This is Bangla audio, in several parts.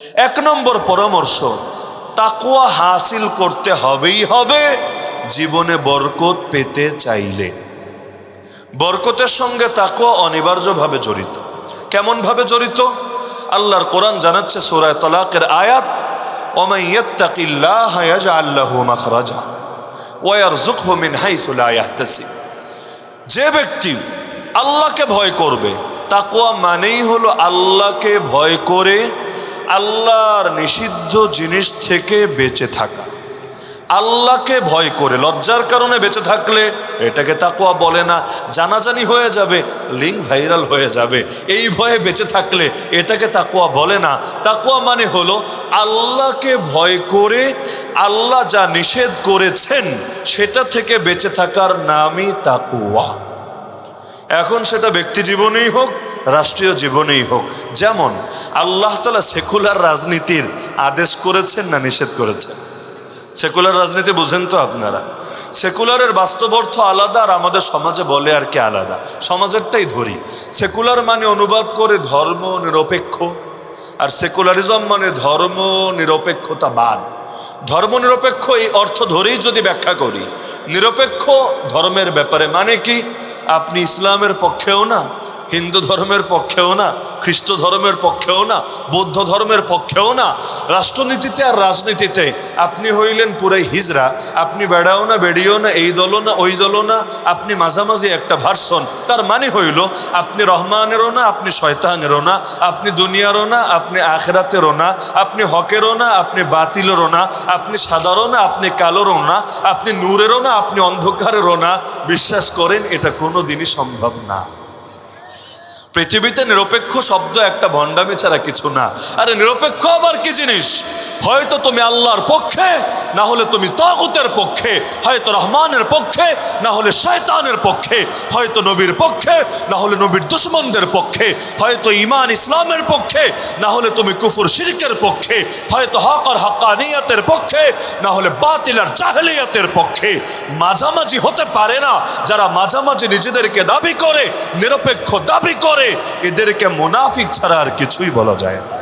এক নম্বর পরামর্শ তাকুয়া হাসিল করতে হবেই হবে, জীবনে বরকত পেতে চাইলে। বরকতের সঙ্গে তাকুয়া অনিবার্যভাবে জড়িত। কেমনভাবে জড়িত? আল্লাহর কোরআন জানাচ্ছে সোরায় তলাকের আয়াত যে ব্যক্তি আল্লাহকে ভয় করবে তাকুয়া মানেই হলো আল্লাহকে ভয় করে আল্লাহর নিষিদ্ধ জিনিস থেকে বেঁচে থাকা। আল্লাহকে ভয় করে, লজ্জার কারণে বেঁচে থাকলে এটাকে তাকুয়া বলে না। জানাজানি হয়ে যাবে লিঙ্ক ভাইরাল হয়ে যাবে। এই ভয়ে বেঁচে থাকলে এটাকে তাকুয়া বলে না। তাকুয়া মানে হলো আল্লাহকে ভয় করে আল্লাহ যা নিষেধ করেছেন, সেটা থেকে বেঁচে থাকার নামই তাকুয়া এখন সেটা ব্যক্তি জীবনেই হোক, রাষ্ট্রীয় জীবনেই হোক। যেমন, আল্লাহ তালা সেকুলার রাজনীতির আদেশ করেছেন না নিষেধ করেছেন? সেকুলার রাজনীতি বুঝেন তো আপনারা। সেকুলারের বাস্তব অর্থ আলাদা আর আমাদের সমাজে বলে আর কি আলাদা। সমাজেরটাই ধরি। সেকুলার মানে অনুবাদ করে ধর্ম নিরপেক্ষ, আর সেকুলারিজম মানে ধর্ম নিরপেক্ষতাবাদ ধর্ম নিরপেক্ষ এই অর্থ ধরেই যদি ব্যাখ্যা করি, নিরপেক্ষ ধর্মের ব্যাপারে মানে কি? আপনি ইসলামের পক্ষেও না হিন্দু ধর্মের পক্ষেও না খ্রিস্ট ধর্মের পক্ষেও না বৌদ্ধ ধর্মের পক্ষেও না রাষ্ট্রনীতিতে আর রাজনীতিতে আপনি হইলেন পুরাই হিজরা আপনি বেড়াও না বেড়িও না এই দলও না ওই দলও না আপনি মাঝামাঝি একটা ভার্সন তার মানে হইল আপনি রহমানেরও না আপনি শয়তানেরও না আপনি দুনিয়ারও না আপনি আখেরাতেরও না আপনি হকেরও না আপনি বাতিলেরও না আপনি সাদারও না আপনি কালোরও না আপনি নূরেরও না আপনি অন্ধকারেরও না বিশ্বাস করেন এটা কোনো দিনই সম্ভব না পৃথিবীতে নিরপেক্ষ শব্দ একটা ভণ্ডামি ছাড়া কিছু না। আরে নিরপেক্ষ আবার কি জিনিস? হয়তো তুমি আল্লাহর পক্ষে, না হলে তুমি তগুতের পক্ষে, হয়তো রহমানের পক্ষে, না হলে শয়তানের পক্ষে, হয়তো নবীর পক্ষে, না হলে নবীর দুশ্মনদের পক্ষে, হয়তো ইমান ইসলামের পক্ষে, না হলে তুমি কুফুর শিরিকের পক্ষে, হয়তো হক আর হকানিয়াতের পক্ষে, না হলে বাতিল আর জাহেলিয়াতের পক্ষে। মাঝামাঝি হতে পারে না। যারা মাঝামাঝি নিজেদেরকে দাবি করে, নিরপেক্ষ দাবি করে এদেরকে মুনাফিক ছাড়া আর কিছুই বলা যায় না।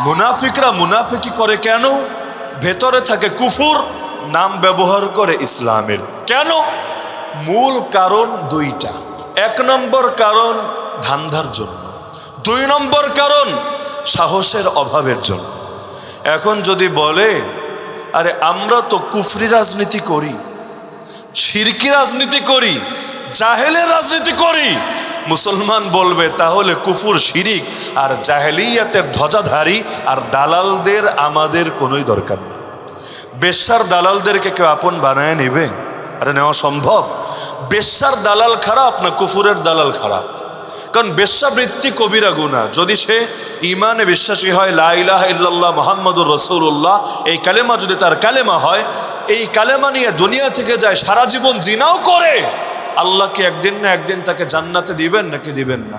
মুনাফিকরা মুনাফিকি করে কেন? ভেতরে থাকে কুফুর, নাম ব্যবহার করে ইসলামের। কেন? মূল কারণ দুইটা। এক নম্বর কারণ ধান্ধার জন্য। দুই নম্বর কারণ সাহসের অভাবের জন্য। এখন যদি বলে, আরে আমরা তো কুফরি রাজনীতি করি শিরকি রাজনীতি করি, জাহেলের রাজনীতি করি মুসলমান বলবে, তাহলে কুফুর শিরিক আর জাহেলিয়াতের ধ্বজাধারী আর দালালদের আমাদের কোনোই দরকার নেই। বেশ্যার দালালদেরকে কেউ আপন বানায় নেবে? আরে নেওয়া সম্ভব। বেশ্যার দালাল খারাপ না কুফুরের দালাল খারাপ? কারণ বেশ্যাবৃত্তি কবিরা গুণা। যদি সে ইমানে বিশ্বাসী হয় লাইলাহ ইল্লাল্লাহ মোহাম্মদুর রসুল্লাহ এই কালেমা যদি তার কালেমা হয়, এই কালেমা নিয়ে দুনিয়া থেকে যায়, সারা জীবন জিনাও করে। আল্লাহকে একদিন না একদিন তাকে জান্নাতে দিবেন নাকি দিবেন না?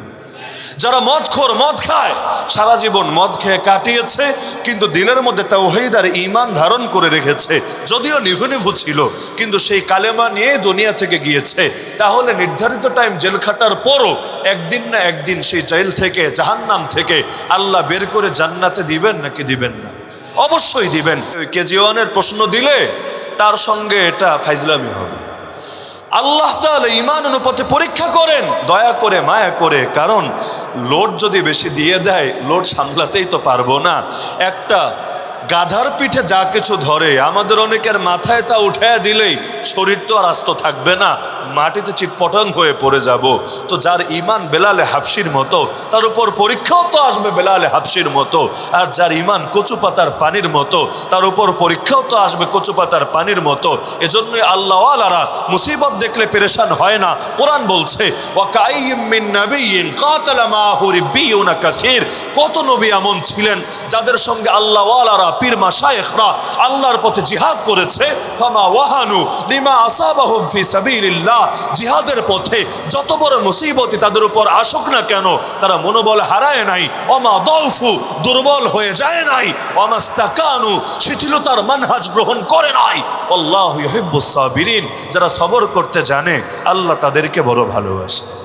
যারা মদ খোর, মদ খায়, সারা জীবন মদ খেয়ে কাটিয়েছে, কিন্তু দিলের মধ্যে তাওহীদ আর ইমান ধারণ করে রেখেছে। যদিও নিভু নিভু ছিল, কিন্তু সেই কালেমা নিয়ে দুনিয়া থেকে গিয়েছে। তাহলে নির্ধারিত টাইম জেল খাটার পরও একদিন না একদিন সেই জেল থেকে, জাহান্নাম থেকে আল্লাহ বের করে জান্নাতে দিবেন নাকি দিবেন না? অবশ্যই দিবেন। কেজি ওয়ানের প্রশ্ন দিলে তার সঙ্গে এটা ফাইজলামি হবে। আল্লাহ তাহলে ইমান অনুপাতে পরীক্ষা করেন, দয়া করে, মায়া করে। কারণ, লোড যদি বেশি দিয়ে দেয়, লোড সামলাতেই তো পারব না। একটা গাধার পিঠে যা কিছু ধরে, আমাদের অনেকের মাথায় তা উঠে দিলেই শরীর তো আর আস্ত থাকবে না, মাটিতে চিটপটং হয়ে পড়ে যাব। তো যার ইমান বেলালে হাফসির মতো, তার উপর পরীক্ষাও তো আসবে বেলালে হাফসির মতো। আর যার ইমান কচু পাতার পানির মতো, তার উপর পরীক্ষাও তো আসবে কচু পাতার পানির মতো। এজন্যই আল্লাহ আলারা মুসিবত দেখলে পেরেশান হয় না। কোরআন বলছে কত নবী এমন ছিলেন যাদের সঙ্গে আল্লাহ আলারা পীর মাশায়েখরা আল্লাহর পথে জিহাদ করেছে। ফামা ওয়াহানু লিমা আসাবাহুম ফি সাবিলিল্লাহ। জিহাদের পথে যত বড় মুসিবতই তাদের উপর আসুক না কেন, তারা মনোবল হারায় নাই। অমা দলফু দুর্বল হয়ে যায় নাই। অমাস্তাকানু শিথিলতার মানহাজ গ্রহণ করে নাই। আল্লাহ ইহিব্বুস সাবিরিন, যারা সবর করতে জানে, আল্লাহ তাদেরকে বড় ভালোবাসে।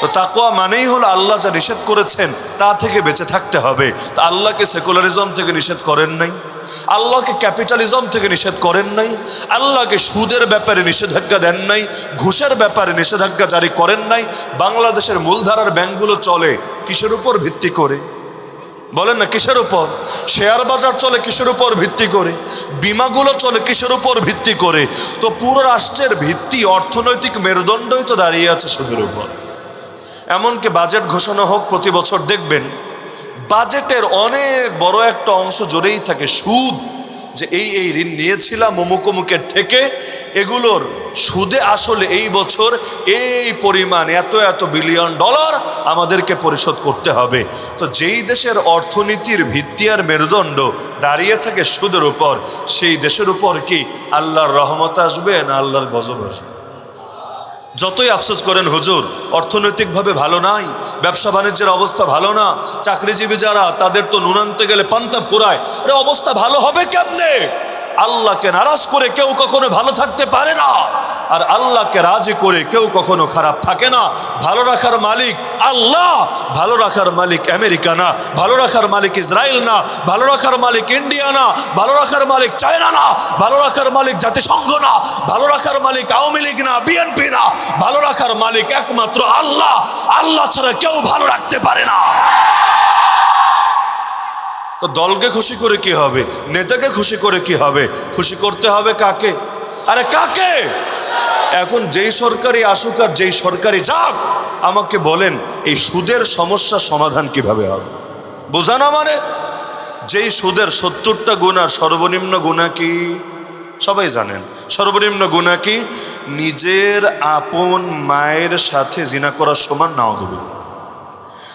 তো তাকোয়া মানেই হলো আল্লাহ যা নিষেধ করেছেন, তা থেকে বেঁচে থাকতে হবে। তা আল্লাহকে সেকুলারিজম থেকে নিষেধ করেন নাই, আল্লাহকে ক্যাপিটালিজম থেকে নিষেধ করেন নাই, আল্লাহকে সুদের ব্যাপারে নিষেধাজ্ঞা দেন নাই, ঘুষের ব্যাপারে নিষেধাজ্ঞা জারি করেন নাই, বাংলাদেশের মূলধারার ব্যাংকগুলো চলে কিসের উপর ভিত্তি করে? বলেন না কিসের উপর? শেয়ার বাজার চলে কিসের উপর ভিত্তি করে? বিমাগুলো চলে কিসের উপর ভিত্তি করে? তো পুরো রাষ্ট্রের ভিত্তি অর্থনৈতিক মেরুদণ্ডই তো দাঁড়িয়ে আছে সুদের উপর। এমনকি বাজেট ঘোষণা হোক, প্রতি বছর দেখবেন বাজেটের অনেক বড় একটা অংশ জড়েই থাকে সুদ, যে এই এই ঋণ নিয়েছিলাম অমুক অমুকের থেকে, এগুলোর সুদে আসলে এই বছর এই পরিমাণ, এত এত বিলিয়ন ডলার আমাদেরকে পরিশোধ করতে হবে। তো যেই দেশের অর্থনীতির ভিত্তি আর মেরুদণ্ড দাঁড়িয়ে থাকে সুদের উপর, সেই দেশের উপর কি আল্লাহর রহমত আসবে না আল্লাহর গজব আসবে? যতই আফসোস করেন, হুজুর, অর্থনৈতিকভাবে ভালো নাই, ব্যবসা বাণিজ্যের অবস্থা ভালো না, চাকরিজীবী যারা, তাদের তো নুনানতে গেলে পান্তা ফুরায়। আরে, অবস্থা ভালো হবে কেমনে? আল্লাহকে নারাজ করে কেউ কখনো ভালো থাকতে পারে না। আর আল্লাহকে রাজি করে কেউ কখনো খারাপ থাকে না। ভালো রাখার মালিক আল্লাহ। ভালো রাখার মালিক আমেরিকা না। ভালো রাখার মালিক ইসরায়েল না। ভালো রাখার মালিক ইন্ডিয়া না। ভালো রাখার মালিক চায়না না। ভালো রাখার মালিক জাতিসংঘ না। ভালো রাখার মালিক আওয়ামী লীগ না বিএনপি না। ভালো রাখার মালিক একমাত্র আল্লাহ। আল্লাহ ছাড়া কেউ ভালো রাখতে পারে না। তো দলকে খুশি করে কি হবে? নেতাকে খুশি করে কি হবে? খুশি করতে হবে কাকে? আরে কাকে? এখন যেই সরকারি আসুক আর যেই সরকারি যাক, আমাকে বলেন, এই সুদের সমস্যা সমাধান কীভাবে হবে? বোঝা না মানে? যেই সুদের সত্তরটা গুণার সর্বনিম্ন গুণা কি? সবাই জানেন, সর্বনিম্ন গুণা কি? নিজের আপন মায়ের সাথে জিনা করার সমান নাও দেবে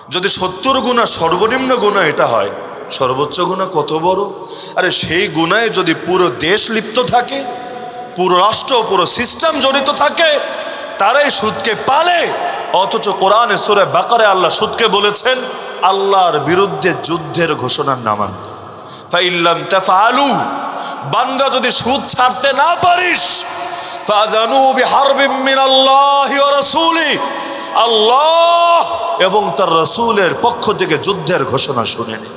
যদি সত্তর গুণা সর্বনিম্ন গুণা এটা হয় সর্বোচ্চ গুণা কত বড়? আরে সেই গুণায় যদি পুরো দেশ লিপ্ত থাকে, পুরো রাষ্ট্র, পুরো সিস্টেম জড়িত থাকে, তারাই সুদকে পালে। অথচ কোরআনে সুরে বাকারে আল্লাহ সুদকে বলেছেন, আল্লাহর বিরুদ্ধে যুদ্ধের ঘোষণার নামান। ফাইল্লাম তাফআলু, বান্দা যদি সুদ ছাড়তে না পারিস আল্লাহ এবং তার রসুলের পক্ষ থেকে যুদ্ধের ঘোষণা শুনে নি।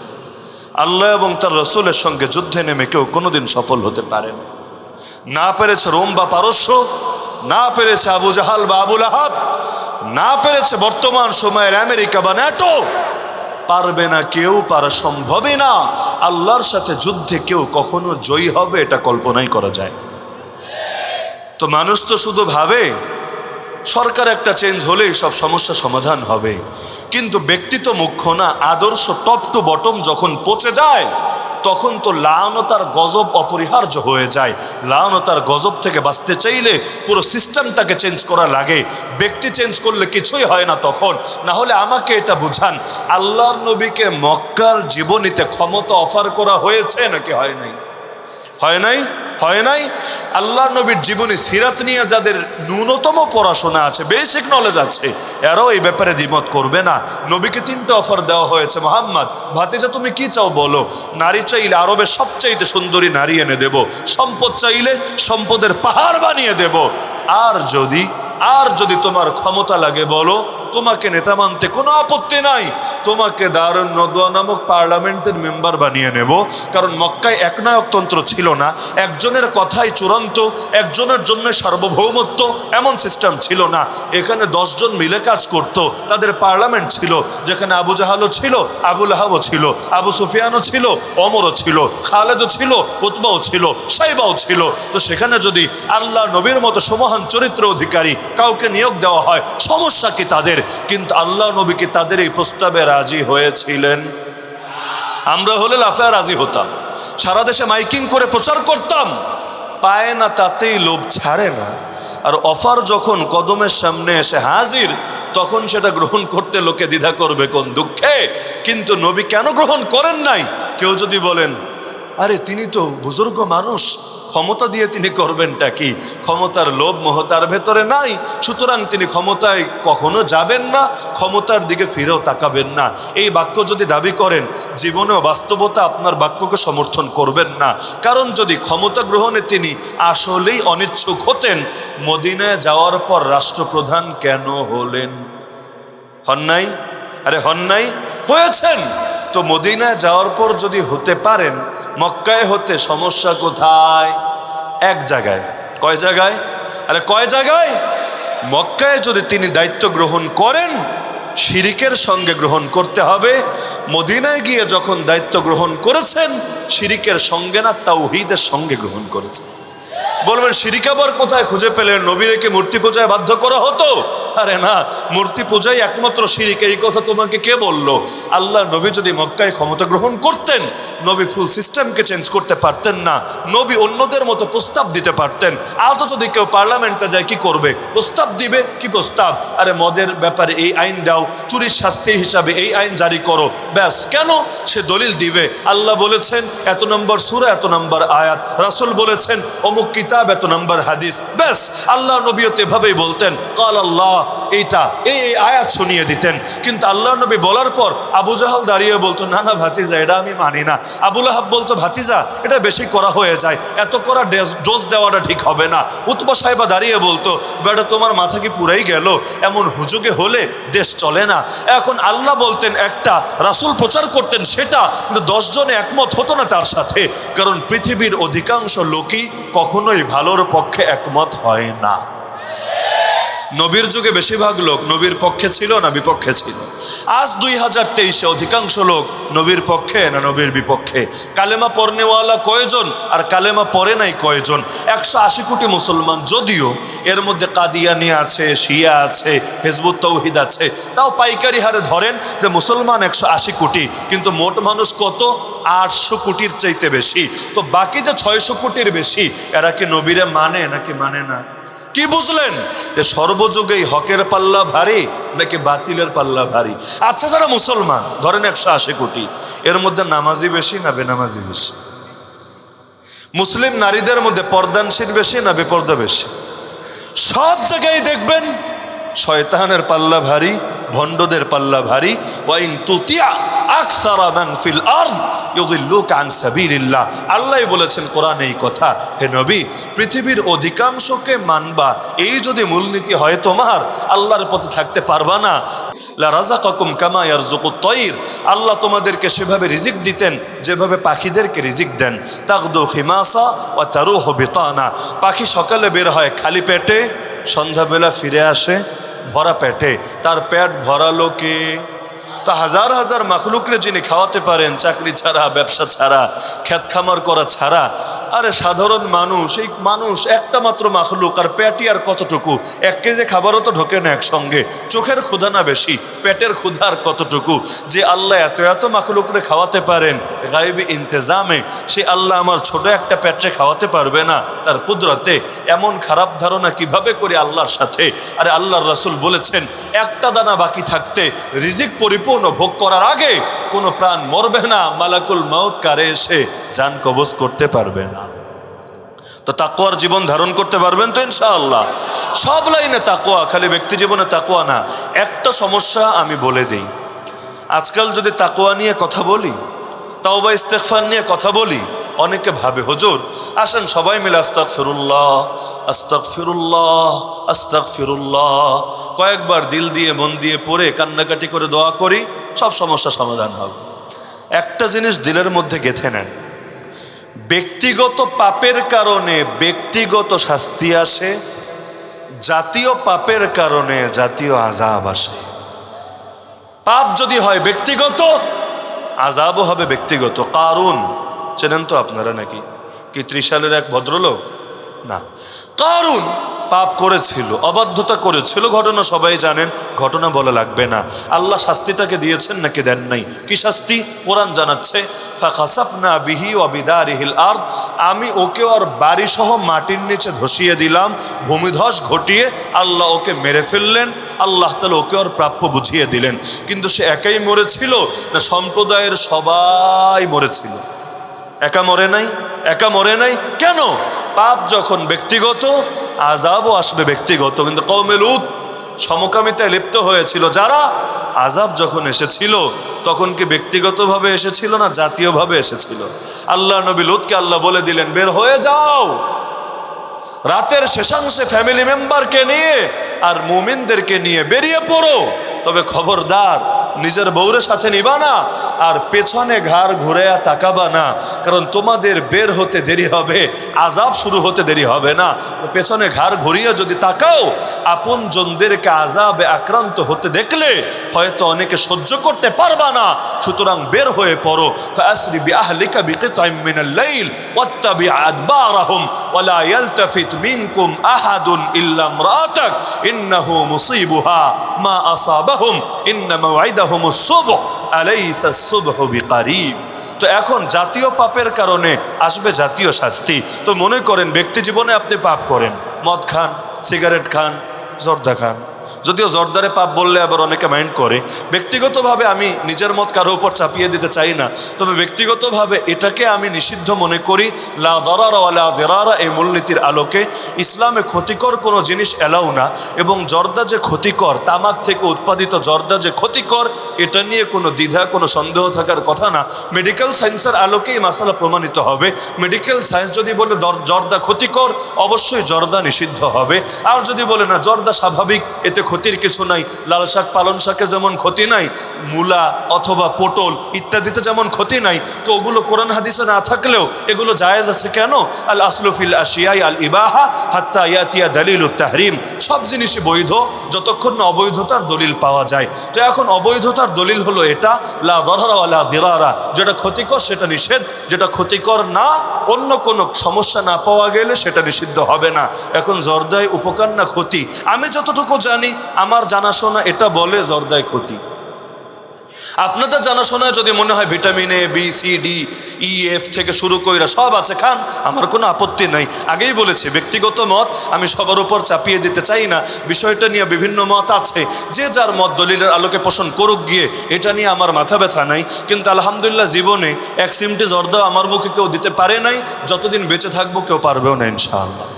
আল্লাহ এবং তার রসুলের সঙ্গে যুদ্ধে নেমে কেউ কোনোদিন সফল হতে পারে না। পেরেছে রোম বা পারস্য, না পেরেছে আবু জাহাল বা আবুল আহাব না পেরেছে বর্তমান সময়ের আমেরিকা বা ন্যাটো। পারবে না কেউ, পারা সম্ভবই না। আল্লাহর সাথে যুদ্ধে কেউ কখনো জয়ী হবে, এটা কল্পনাই করা যায়। তো মানুষ তো শুধু ভাবে সরকার একটা চেঞ্জ হলেই সব সমস্যা সমাধান হবে। কিন্তু ব্যক্তি তো মুখ্য না, আদর্শ টপ টু বটম যখন পচে যায়, তখন তো লায়নতার গজব অপরিহার্য হয়ে যায়। লায়নতার গজব থেকে বাঁচতে চাইলে পুরো সিস্টেমটাকে চেঞ্জ করা লাগে। ব্যক্তি চেঞ্জ করলে কিছুই হয় না তখন। না হলে আমাকে এটা বুঝান, আল্লাহর নবীকে মক্কার জীবনীতে ক্ষমতা অফার করা হয়েছে নাকি হয় নাই? হয় নাই? হয় নাই? আল্লাহ নবীর জীবনী সিরাত নিয়ে যাদের ন্যূনতম পড়াশোনা আছে বেসিক নলেজ আছে, এরাও এই ব্যাপারে দ্বিমত করবে না। নবীকে তিনটে অফার দেওয়া হয়েছে, মোহাম্মদ, ভাতিজা তুমি কি চাও বলো? নারী চাইলে আরবের সবচাইতে সুন্দরী নারী এনে দেব। সম্পদ চাইলে সম্পদের পাহাড় বানিয়ে দেব। আর যদি আর যদি তোমার ক্ষমতা লাগে বলো, তোমাকে নেতা মানতে কোনো আপত্তি নাই। তোমাকে দারুণ নদুয়া নামক পার্লামেন্টের মেম্বার বানিয়ে নেব, কারণ মক্কায় একনায়কতন্ত্র ছিল না, একজনের কথাই চূড়ান্ত, একজনের জন্য সার্বভৌমত্ব এমন সিস্টেম ছিল না। এখানে দশজন মিলে কাজ করত, তাদের পার্লামেন্ট ছিল, যেখানে আবু জাহালও ছিল, আবুল আহাবও ছিল, আবু সুফিয়ানও ছিল অমরও ছিল, খালেদও ছিল, উতবাও ছিল, সাইবাও ছিল। তো সেখানে যদি আল্লাহ নবীর মতো সমহান চরিত্র অধিকারী, কাউকে নিয়োগ দেওয়া হয়, সমস্যা কি তাদের? কিন্তু আল্লাহ নবীকে তাদের এই প্রস্তাবে রাজি হয়েছিলেন? আমরা হলে লাফায় রাজি হতাম। সারা দেশে মাইকিং করে প্রচার করতাম। পায় না তাতেই লোভ ছাড়ে না। আর অফার যখন কদমের সামনে এসে হাজির, তখন সেটা গ্রহণ করতে লোকে দ্বিধা করবে কোন দুঃখে? কিন্তু নবী কেন গ্রহণ করেন নাই? কেউ যদি বলেন আরে তিনি তো বুজুর্গ মানুষ। ক্ষমতা দিয়ে তিনি করবেনটা কি? ক্ষমতার লোভ মহতার ভেতরে নাই, সুতরাং তিনি ক্ষমতায় কখনো যাবেন না, ক্ষমতার দিকে ফিরেও তাকাবেন না। এই বাক্য যদি দাবি করেন, জীবনেও বাস্তবতা আপনার বাক্যকে সমর্থন করবেন না। কারণ যদি ক্ষমতা গ্রহণে তিনি আসলেই অনিচ্ছুক হতেন, মদিনায় যাওয়ার পর রাষ্ট্রপ্রধান কেন হলেন? হন নাই? আরে হন নাই? হয়েছেন! তো মদিনায় যাওয়ার পর যদি হতে পারেন, মক্কায় হতে সমস্যা কোথায়? এক জায়গায়। কয় জায়গায়? আরে কয় জায়গায়? মক্কায় যদি তিনি দায়িত্ব গ্রহণ করেন, শিরিকের সঙ্গে গ্রহণ করতে হবে। মদিনায় গিয়ে যখন দায়িত্ব গ্রহণ করেছেন, শিরিকের সঙ্গে না তাওহিদের সঙ্গে গ্রহণ করেছেন। বলবেন শিরিকাবার কোথায়? খুঁজে পেলেন নবীরেকে মূর্তি পূজায় বাধ্য করা হতো। আরে না। মূর্তি পূজাই একমাত্র শিরিক। এই কথা তোমাকে কে বলল? আল্লাহ নবী যদি মক্কায় ক্ষমতা গ্রহণ করতেন, নবী ফুল সিস্টেমকে চেঞ্জ করতে পারতেন না। নবী অন্যদের মতো প্রস্তাব দিতে পারতেন। আজও যদি কেউ পার্লামেন্টে যায়, কি করবে? প্রস্তাব দিবে? কি প্রস্তাব? আরে মদের ব্যাপারে এই আইন দাও, চুরির শাস্তি হিসাবে এই আইন জারি করো। ব্যাস, কেন? সে দলিল দিবে। আল্লাহ বলেছেন, এত নম্বর সুরা, এত নম্বর আয়াত। রাসুল বলেছেন, অমুক কিতাব, এত নম্বর হাদিস। ব্যাস, আল্লাহ নবীও এভাবেই বলতেন। কাল আল্লাহ এইটা, এই আয়াত শুনিয়ে দিতেন। কিন্তু আল্লাহ নবী বলার পর আবু জাহাল দাঁড়িয়ে বলতো, না না, ভাতিজা, এটা আমি মানি না। আবুল আহাব বলতো, ভাতিজা, এটা বেশি করা হয়ে যায়। এত করা ডোজ দেওয়াটা ঠিক হবে না। উৎপা সাহেবা দাঁড়িয়ে বলতো, বেটা, তোমার মাথা কি পুরাই গেল? এমন হুজুগে হলে দেশ চলে না। এখন আল্লাহ বলতেন একটা, রাসূল প্রচার করতেন সেটা, কিন্তু দশজনে একমত হতো না তার সাথে। কারণ পৃথিবীর অধিকাংশ লোকই কখনোই ভালোর পক্ষে একমত হয় না। নবীর যুগে বেশিরভাগ লোক নবীর পক্ষে ছিল না বিপক্ষে ছিল। আজ দুই হাজার তেইশে অধিকাংশ লোক নবীর পক্ষে না নবীর বিপক্ষে? কালেমা পড়নেওয়ালা কয়জন আর কালেমা পড়ে নাই কয়জন? একশো আশি কোটি মুসলমান যদিও এর মধ্যে কাদিয়ানি আছে, শিয়া আছে, হেজবুত তৌহিদ আছে। তাও পাইকারি হারে ধরেন যে মুসলমান একশো আশি কোটি, কিন্তু মোট মানুষ কত? আটশো কোটির চাইতে বেশি। তো বাকি যে ছয়শো কোটির বেশি, এরা কি নবীরে মানে নাকি মানে না? কি বুঝলেন? যে সর্বযুগেই হকের পাল্লা ভারী নাকি বাতিলের পাল্লা ভারী? আচ্ছা যারা মুসলমান, ধরেন একশো আশি কোটি, এর মধ্যে নামাজি বেশি না বেনামাজি বেশি? মুসলিম নারীদের মধ্যে পর্দানশীল বেশি না বেপর্দা বেশি? সব জায়গায় দেখবেন, শয়তানের পাল্লা ভারী, ভণ্ডদের পাল্লা ভারী, ওয়াইন তুতিয়া আকসারা মান ফিল আরদ ইউদিল্লুকা আল্লাহ বলেছেন, কোরআন এই কথা, হে নবী, পৃথিবীর অধিকাংশকে মানবা। এই যদি মূলনীতি হয় তোমার, আল্লাহর পথে থাকতে পারবা না। লা রাযাকাকুম কামা ইয়ারযুকুত তাইর আল্লাহ তোমাদেরকে সেভাবে রিজিক দিতেন, যেভাবে পাখিদেরকে রিজিক দেন। তাগদু ফিমাসা ওয়া তারুহু বিতানা। পাখি সকালে বের হয় খালি পেটে, সন্ধ্যাবেলা ফিরে আসে ভরা পেটে। তার পেট ভরালো কে? তা হাজার হাজার মাখলুকরে যিনি খাওয়াতে পারেন, চাকরি ছাড়া, ব্যবসা ছাড়া, খ্যাত খামার করা ছাড়া, আরে সাধারণ মানুষ, এই মানুষ একটা মাত্র মাখলুক, আর পেটি আর কতটুকু? এক কেজি খাবারও তো ঢোকে না একসঙ্গে। চোখের ক্ষুধা না বেশি, পেটের ক্ষুধা আর কতটুকু? যে আল্লাহ এত এত মাখলুকরে খাওয়াতে পারেন গাইবি ইন্তেজামে, সে আল্লাহ আমার ছোট একটা পেটে খাওয়াতে পারবে না, তার কুদরতে এমন খারাপ ধারণা কীভাবে করে আল্লাহর সাথে? আরে আল্লাহর রাসূল বলেছেন, একটা দানা বাকি থাকতে রিজিক পরিপূর্ণ ভোগ করার আগে কোনো প্রাণ মরবে না, মালাকুল মাউত কারে এসে যান কবজ করতে পারবে না। তো তাকুয়ার জীবন ধারণ করতে পারবেন তো ইনশাআল্লাহ। সব লাইনে তাকুয়া খালি ব্যক্তি জীবনে তাকুয়া না। একটা সমস্যা আমি বলে দিই। আজকাল যদি তাকুয়া নিয়ে কথা বলি, তাওবা ইস্তেকফার নিয়ে কথা বলি অনেকে ভাবে, হুজুর, আসেন সবাই মিলে আস্তাক ফিরুল্লাহ আস্তাক ফিরুল্লাহ আস্তাক ফিরুল্লাহ কয়েকবার দিল দিয়ে, মন দিয়ে পড়ে, কান্নাকাটি করে দোয়া করি, সব সমস্যা সমাধান হবে। একটা জিনিস দিলের মধ্যে গেথে নেন। ব্যক্তিগত পাপের কারণে ব্যক্তিগত শাস্তি আসে, জাতীয় পাপের কারণে জাতীয় আজাব আসে। পাপ যদি হয় ব্যক্তিগত আজাবও হবে ব্যক্তিগত। কারণ চেনেন তো আপনারা নাকি? কি ত্রিশালের এক ভদ্রলোক? না। কারণ পাপ করেছিল, অবাধ্যতা করেছিল, ঘটনা সবাই জানেন, ঘটনা বলা লাগবে না। আল্লাহ শাস্তি তাকে দিয়েছেন নাকি দেন নাই? কি শাস্তি? কোরআন জানাচ্ছে বিহি অবিদারিহিল আর আমি ওকে ওর বাড়ি সহ মাটির নিচে ধসিয়ে দিলাম, ভূমিধস ঘটিয়ে আল্লাহ ওকে মেরে ফেললেন, আল্লাহ তালা ওকে ওর প্রাপ্য বুঝিয়ে দিলেন। কিন্তু সে একাই মরেছিল না সম্প্রদায়ের সবাই মরেছিল? একা মরে নাই, একা মরে নাই। কেন? পাপ যখন ব্যক্তিগত আজাবও আসবে ব্যক্তিগত। কিন্তু কৌমেলুত সমকামিতায় লিপ্ত হয়েছিল যারা? আজাব যখন এসেছিল, তখন কি ব্যক্তিগতভাবে এসেছিল না জাতীয়ভাবে এসেছিল? আল্লাহ নবী লুতকে আল্লাহ বলে দিলেন, বের হয়ে যাও। রাতের শেষাংশে ফ্যামিলি মেম্বারকে নিয়ে আর মুমিনদেরকে নিয়ে বেরিয়ে পড়ো। তবে খবরদার, নিজের বউরে সাথে নিবা না, আর পেছনে ঘাড় ঘুরে তাকাবা না, কারণ তোমাদের বের হতে দেরি হবে আজাব শুরু হতে দেরি হবে না। পেছনে ঘাড় ঘুরিয়ে যদি তাকাও আপন জনদেরকে আজাবে আক্রান্ত হতে দেখলে হয়তো অনেকে সহ্য করতে পারবা না। সুতরাং বের হয়ে পড়ো। ফাসরি মিনাল লাইল মিনকুম আহাদুন ইল্লা ইমরাতাক ইন্নাহু মুসিবুহা মা আসাবা রাব্বাহুম ইন্না মাওয়াইদাহুম সুবহ, আলাইসা সুবহু বিকারিব। তো এখন জাতীয় পাপের কারণে আসবে জাতীয় শাস্তি। তো মনে করেন ব্যক্তি জীবনে আপনি পাপ করেন। মদ খান, সিগারেট খান, জর্দা খান। যদিও জর্দারে পাপ বললে আবার অনেকে মাইন্ড করে, ব্যক্তিগতভাবে আমি নিজের মত কারও উপর চাপিয়ে দিতে চাই না, তবে ব্যক্তিগতভাবে এটাকে আমি নিষিদ্ধ মনে করি, লা দরারা ওয়ালা এই মূলনীতির আলোকে। ইসলামে ক্ষতিকর কোনো জিনিস এলাও না, এবং জর্দা যে ক্ষতিকর, তামাক থেকে উৎপাদিত জর্দা যে ক্ষতিকর, এটা নিয়ে কোনো দ্বিধা, কোনো সন্দেহ থাকার কথা না। মেডিকেল সায়েন্সের আলোকেই মাসালা প্রমাণিত হবে। মেডিকেল সায়েন্স যদি বলে জর্দা ক্ষতিকর, অবশ্যই জর্দা নিষিদ্ধ হবে। আর যদি বলে না, জর্দা স্বাভাবিক, এতে ক্ষতির কিছু নাই লাল শাক পালন শাকে যেমন ক্ষতি নাই মূলা অথবা পটল ইত্যাদিতে যেমন ক্ষতি নাই, তো ওগুলো কোরআন হাদিসে না থাকলেও এগুলো জায়েজ আছে কেন? আল আসলফিল আশিয়াই আল ইবাহা হাত্তা ইয়াতিয়া দালিল তাহরিম। সব জিনিসই বৈধ, যতক্ষণ না অবৈধতার দলিল পাওয়া যায়। তো এখন অবৈধতার দলিল হলো এটা, লা দরারা দিরারা, যেটা ক্ষতিকর সেটা নিষেধ, যেটা ক্ষতিকর না, অন্য কোনো সমস্যা না পাওয়া গেলে সেটা নিষিদ্ধ হবে না। এখন জর্দায় উপকার না ক্ষতি? আমি যতটুকু জানি, আমার জানাশোনা এটা বলে জর্দায় ক্ষতি। আপনাদের জানাশোনায় যদি মনে হয় vitamin A B C D E F থেকে শুরু কইরা সব আছে, খান, আমার কোনো আপত্তি নাই। আগেই বলেছি, ব্যক্তিগত মত আমি সবার উপর চাপিয়ে দিতে চাই না। বিষয়টা নিয়ে বিভিন্ন মত আছে। যে যার মত দলিলের আলোকে পোষণ করুক গিয়ে, এটা নিয়ে আমার মাথা ব্যথা নাই। কিন্তু আলহামদুলিল্লাহ জীবনে এক সিমটি জর্দাও আমার মুখে কেউ দিতে পারে নাই। যতদিন বেঁচে থাকব কেউ পারবেও না, ইনশাআল্লাহ।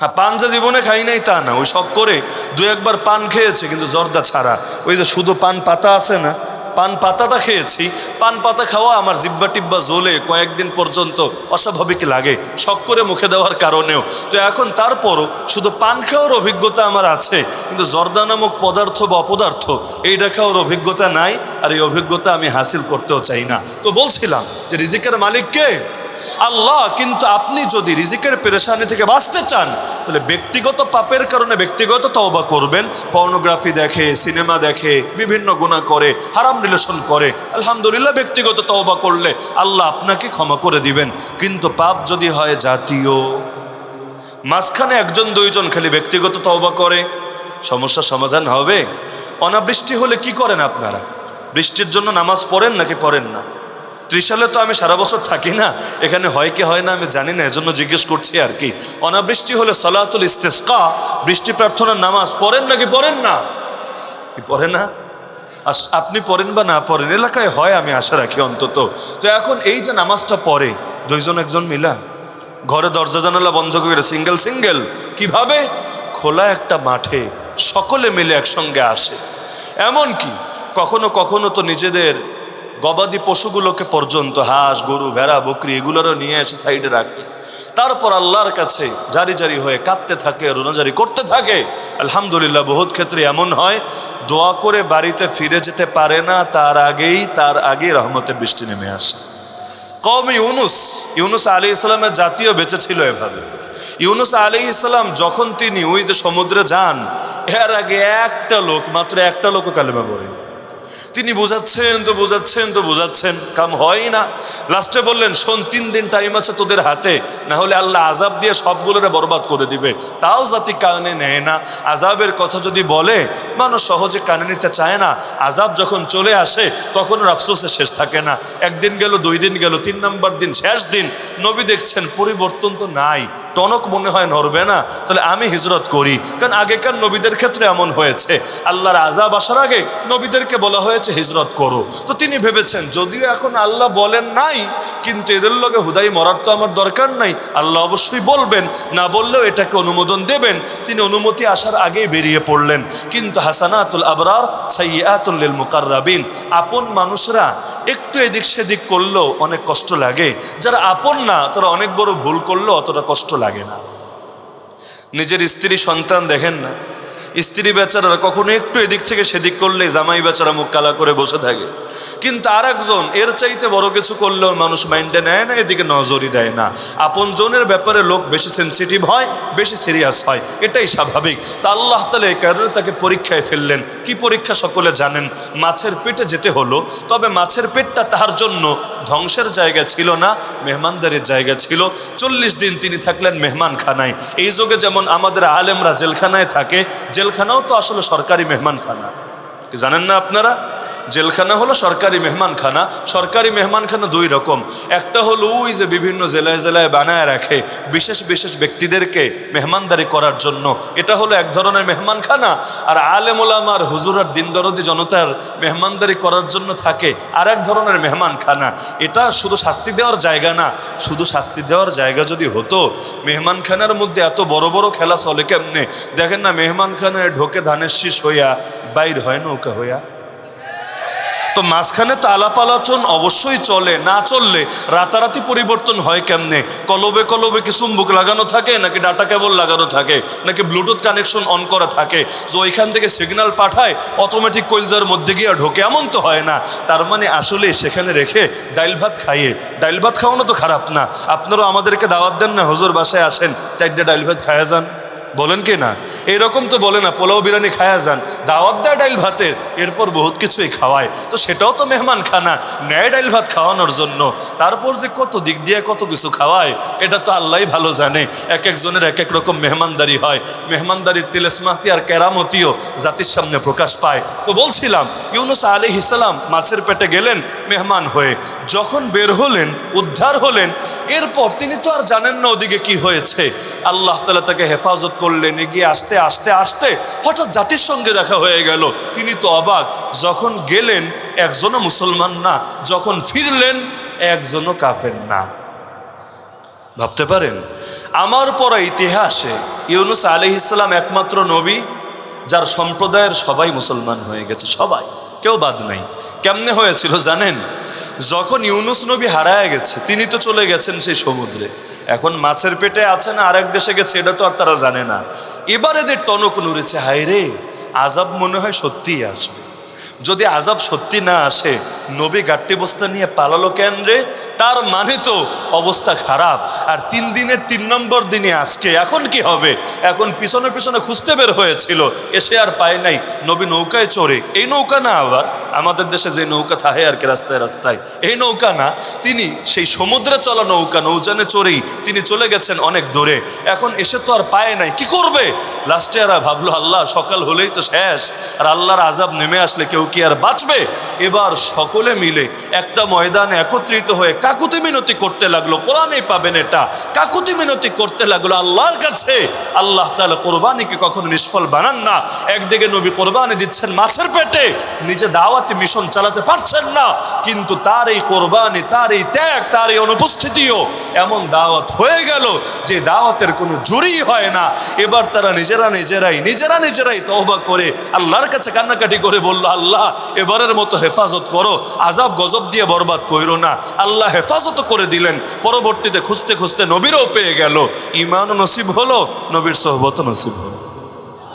হ্যাঁ পান যে জীবনে খাই নাই তা না, ওই শখ করে দু একবার পান খেয়েছে, কিন্তু জর্দা ছাড়া। ওই যে শুধু পান পাতা আছে না, পান পাতাটা খেয়েছি, পান পাতা খাওয়া আমার জিব্বা টিব্বা জ্বলে কয়েকদিন পর্যন্ত অস্বাভাবিক লাগে, শখ করে মুখে দেওয়ার কারণেও। তো এখন তারপরও শুধু পান খাওয়ার অভিজ্ঞতা আমার আছে, কিন্তু জর্দা নামক পদার্থ বা অপদার্থ, এইটা খাওয়ার অভিজ্ঞতা নাই, আর এই অভিজ্ঞতা আমি হাসিল করতেও চাই না। তো বলছিলাম যে রিজিকের মালিক কে? আল্লাহ, কিন্তু আপনি যদি রিজিকের পেরেশানি থেকে বাঁচতে চান, তাহলে ব্যক্তিগত পাপের কারণে ব্যক্তিগত তওবা করবেন। পর্নোগ্রাফি দেখে, সিনেমা দেখে, বিভিন্ন গুণা করে, হারাম রিলেশন করে। আলহামদুলিল্লাহ, ব্যক্তিগত তওবা করলে আল্লাহ আপনাকে ক্ষমা করে দিবেন। কিন্তু পাপ যদি হয় জাতীয়, মাঝখানে একজন, দুইজন খালি ব্যক্তিগত তওবা করে সমস্যার সমাধান হবে। অনাবৃষ্টি হলে কি করেন আপনারা? বৃষ্টির জন্য নামাজ পড়েন নাকি পড়েন না? ত্রিশালে তো আমি সারা বছর থাকি না। এখানে হয় কি হয় না আমি জানি না, এজন্য জিজ্ঞেস করছি আর কি। অনাবৃষ্টি হলে সলাতুল ইস্তেস্কা, বৃষ্টি প্রার্থনার নামাজ পড়েন নাকি পড়েন না? কি পড়ে না? আপনি পড়েন বা না পড়েন, এলাকায় হয় আমি আশা রাখি অন্তত। তো এখন এই যে নামাজটা পড়ে, দুইজন একজন মিলা, ঘরে দরজা জানালা বন্ধ করে সিঙ্গেল সিঙ্গেল, কীভাবে? খোলা একটা মাঠে সকলে মিলে একসঙ্গে আসে। এমন কি কখনো কখনো তো নিজেদের গবাদি পশুগুলোকে পর্যন্ত হাঁস, গরু, ভেড়া, বকরি এগুলোরও নিয়ে এসে সাইডে রাখে। তারপর আল্লাহর কাছে জারি জারি হয়ে কাঁদতে থাকে রোনাজারি করতে থাকে। আলহামদুলিল্লাহ, বহুত ক্ষেত্রে এমন হয়, দোয়া করে বাড়িতে ফিরে যেতে পারে না, তার আগেই তার আগেই রহমতের বৃষ্টি নেমে আসে। কম ইউনুস ইউনুস আলী ইসলামের জাতীয় বেঁচে ছিল এভাবে। ইউনুস আলী ইসলাম যখন তিনি ওই যে সমুদ্রে যান, এর আগে একটা লোক, মাত্র একটা লোকও কালেমা পড়ে তিনি বোঝাচ্ছেন, তো বোঝাচ্ছেন তো বোঝাচ্ছেন। কাম হয় না। লাস্টে বললেন, শোন, তিন দিন টাইম আছে তোদের হাতে। না হলে আল্লাহ আজাব দিয়ে সবগুলোরে বরবাদ করে দিবে। তাও জাতি কানে নেয় না। আজাবের কথা যদি বলে, মানুষ সহজে কানে নিতে চায় না। আজাব যখন চলে আসে, তখন আফসোসে শেষ থাকে না। একদিন গেল, দুই দিন গেল, তিন নম্বর দিন, শেষ দিন। নবী দেখছেন, পরিবর্তন তো নাই। টনক মনে হয় নড়বে না। তাহলে আমি হিজরত করি। কারণ আগেকার নবীদের ক্ষেত্রে এমন হয়েছে। আল্লাহর আজাব আসার আগে নবীদেরকে বলা হয়েছে হিজরত করো। তো তিনি ভেবেছেন, যদিও এখন আল্লাহ বলেন নাই, কিন্তু এদের লোকে হুদাই মরার তো আমার দরকার নাই, আল্লাহ অবশ্যই বলবেন, না বললেও এটাকে অনুমোদন দেবেন। তিনি অনুমতি আসার আগেই বেরিয়ে পড়লেন। কিন্তু হাসানাতুল আবরার সাইয়াতুল্লিল মুকাররাবিন, আপন মানুষরা একটু এদিক সেদিক করলেও অনেক কষ্ট লাগে। যারা আপন না, তারা অনেক বড় ভুল করলেও অতটা কষ্ট লাগে না। নিজের স্ত্রী সন্তান দেখেন না। স্ত্রী বেচারারা কখনো একটু এদিক থেকে সেদিক করলে জামাই বেচারা মুখ কালা করে বসে থাকে। কিন্তু আর একজন এর চাইতে বড় কিছু করলেও মানুষ মাইন্ডে নেয় না, এদিকে নজরই দেয় না। আপন জনের ব্যাপারে লোক বেশি সেন্সিটিভ হয়, বেশি সিরিয়াস হয়। এটাই স্বাভাবিক। তা আল্লাহ তালা এই কারণে তাকে পরীক্ষায় ফেললেন। কি পরীক্ষা সকলে জানেন? মাছের পেটে যেতে হলো। তবে মাছের পেটটা তার জন্য ধ্বংসের জায়গা ছিল না, মেহমানদারির জায়গা ছিল। চল্লিশ দিন তিনি থাকলেন মেহমানখানায়। এই যুগে যেমন আমাদের আলেমরা জেলখানায় থাকে জেলখানাও তো আসলে সরকারি মেহমানখানা। জানেন না আপনারা? জেলখানা হলো সরকারি মেহমানখানা। সরকারি মেহমানখানা দুই রকম। একটা হলো ওই যে বিভিন্ন জেলায় জেলায় বানায় রাখে বিশেষ বিশেষ ব্যক্তিদেরকে মেহমানদারি করার জন্য। এটা হলো এক ধরনের মেহমানখানা। আর আলেমুলামার হুজুরার দিনদরদি জনতার মেহমানদারি করার জন্য থাকে আর এক ধরনের মেহমানখানা। এটা শুধু শাস্তি দেওয়ার জায়গা না, শুধু শাস্তি দেওয়ার জায়গা যদি হতো, মেহমানখানার মধ্যে এত বড় বড় খেলা চলে কেমনে? দেখেন না, মেহমানখানায় ঢোকে ধানের শীষ হইয়া বাইর হয় নৌকা হইয়া। তো মাঝখানে তো আলাপ আলোচন অবশ্যই চলে, না চললে রাতারাতি পরিবর্তন হয় কেমনে? কলবে কলবে কি চুম্বুক লাগানো থাকে, নাকি ডাটা কেবল লাগানো থাকে, নাকি ব্লুটুথ কানেকশন অন করা থাকে? যে ওইখান থেকে সিগন্যাল পাঠায়, অটোমেটিক কইলজার মধ্যে গিয়ে ঢোকে, এমন তো হয় না। তার মানে আসলে সেখানে রেখে ডাইল ভাত খাইয়ে, ডাইল ভাত খাওয়ানো তো খারাপ না। আপনারাও আমাদেরকে দাওয়াত দেন না, হুজুর বাসায় আসেন, চারটে ডাইল ভাত খায়া যান। বলেন কি না? এরকম তো বলে না, পোলাও বিরিয়ানি খায়া যান। দাওয়াত দেয় ডাইল ভাতের, এরপর বহুত কিছুই খাওয়ায়। তো সেটাও তো মেহমান খানা ন্যায় ডাইল ভাত খাওয়ানোর জন্য। তারপর যে কত দিক দিয়ে কত কিছু খাওয়ায়, এটা তো আল্লাহ ভালো জানে। এক একজনের এক এক রকম মেহমানদারি হয়। মেহমানদারির তিলেসমাতি আর কেরামতিও জাতির সামনে প্রকাশ পায়। তো বলছিলাম, ইউনুস আলী ইসালাম মাছের পেটে গেলেন মেহমান হয়ে। যখন বের হলেন, উদ্ধার হলেন, এরপর তিনি তো আর জানেন না ওদিকে কি হয়েছে। আল্লাহ তালা তাকে হেফাজত করলেন, এগিয়ে আসতে আসতে আসতে হঠাৎ জাতির সঙ্গে দেখা হয়ে গেল। তিনি তো অবাক, যখন গেলেন, একজনও মুসলমান না, যখন ফিরলেন, একজনও কাফের না। ভাবতে পারেন, আমার পরা ইতিহাসে ইউনুস আলি ইসলাম একমাত্র নবী, যার সম্প্রদায়ের সবাই মুসলমান হয়ে গেছে, সবাই। কেউ বাদ নাই। কেমনে হয়েছিল জানেন? যখন ইউনুস নবী হারায় গেছে, তিনি তো চলে গেছেন সেই সমুদ্রে। এখন মাছের পেটে আছে না আরেক দেশে গেছে, এটা তো আর তারা জানে না। এবার এদের টনক নড়েছে হায় রে আজাব মনে হয় সত্যিই আসবে। যদি আজাব সত্যি না আসে, নবী গাট্টি বস্তা নিয়ে পালালো কেন রে? তার মানে তো অবস্থা খারাপ। আর তিন দিনের তিন নম্বর দিনে আজকে, এখন কি হবে? এখন পিছনে পিছনে খুঁজতে বের হয়েছিল, এসে আর পায় নাই। নবী নৌকায় চড়ে, এই নৌকা না আবার, আমাদের দেশে যে নৌকা থাকে আর কি রাস্তায় রাস্তায়, এই নৌকা না। তিনি সেই সমুদ্রে চলা নৌকা নৌজানে চড়েই তিনি চলে গেছেন অনেক দূরে। এখন এসে তো আর পায় নাই, কি করবে? লাস্টে আর ভাবলো, আল্লাহ সকাল হলেই তো শেষ। আর আল্লাহর আজাব নেমে আসলে কেউ কি আর বাঁচবে? এবার সকলে মিলে একটা ময়দানে একত্রিত হয়ে কাকুতি মিনতি করতে লাগল। কোরআনে পাবেন এটা। কাকুতি মিনতি করতে লাগল আল্লাহর কাছে। আল্লাহ তাআলা কোরবানিকে কখনো নিষ্ফল বানান না? একদিকে নবী কোরবানি দিচ্ছেন মাছের পেটে, নিজে দাওয়াতি মিশন চালাতে পারছেন না, কিন্তু তার এই কোরবানি, তার এই ত্যাগ, তার এই অনুপস্থিতিও এমন দাওয়াত হয়ে গেল যে দাওয়াতের কোনো জুরি হয় না। এবার তারা নিজেরা নিজেরাই নিজেরা নিজেরাই তওবা করে আল্লাহর কাছে কান্নাকাটি করে বলল, আল্লাহ এবারের মতো হেফাজত করো, আজাব গজব দিয়ে বরবাদ কইরো না। আল্লাহ হেফাজত করে দিলেন, পরবর্তীতে খুঁজতে খুঁজতে নবীরও পেয়ে গেল। ইমান নসিব হলো, নবীর সহবত নসিব হলো।